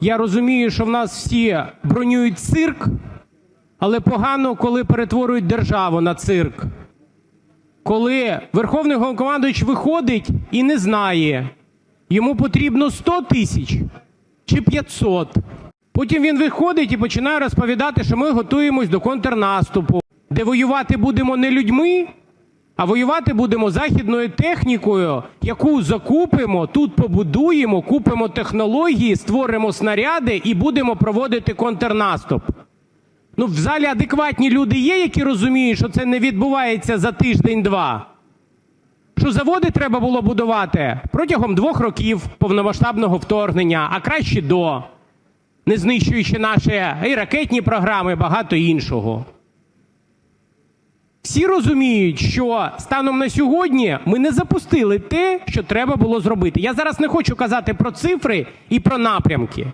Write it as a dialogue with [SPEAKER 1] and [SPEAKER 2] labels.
[SPEAKER 1] Я розумію, що в нас всі бронюють цирк, але погано, коли перетворюють державу на цирк. Коли Верховний Головнокомандуючий виходить і не знає, йому потрібно 100 тисяч чи 500. Потім він виходить і починає розповідати, що ми готуємось до контрнаступу, де воювати будемо не людьми, а воювати будемо західною технікою, яку закупимо, тут побудуємо, купимо технології, створимо снаряди і будемо проводити контрнаступ. Ну, в залі адекватні люди є, які розуміють, що це не відбувається за тиждень-два. Що заводи треба було будувати протягом двох років повномасштабного вторгнення, а краще до, не знищуючи наші і ракетні програми, і багато іншого. Всі розуміють, що станом на сьогодні ми не запустили те, що треба було зробити. Я зараз не хочу казати про цифри і про напрямки.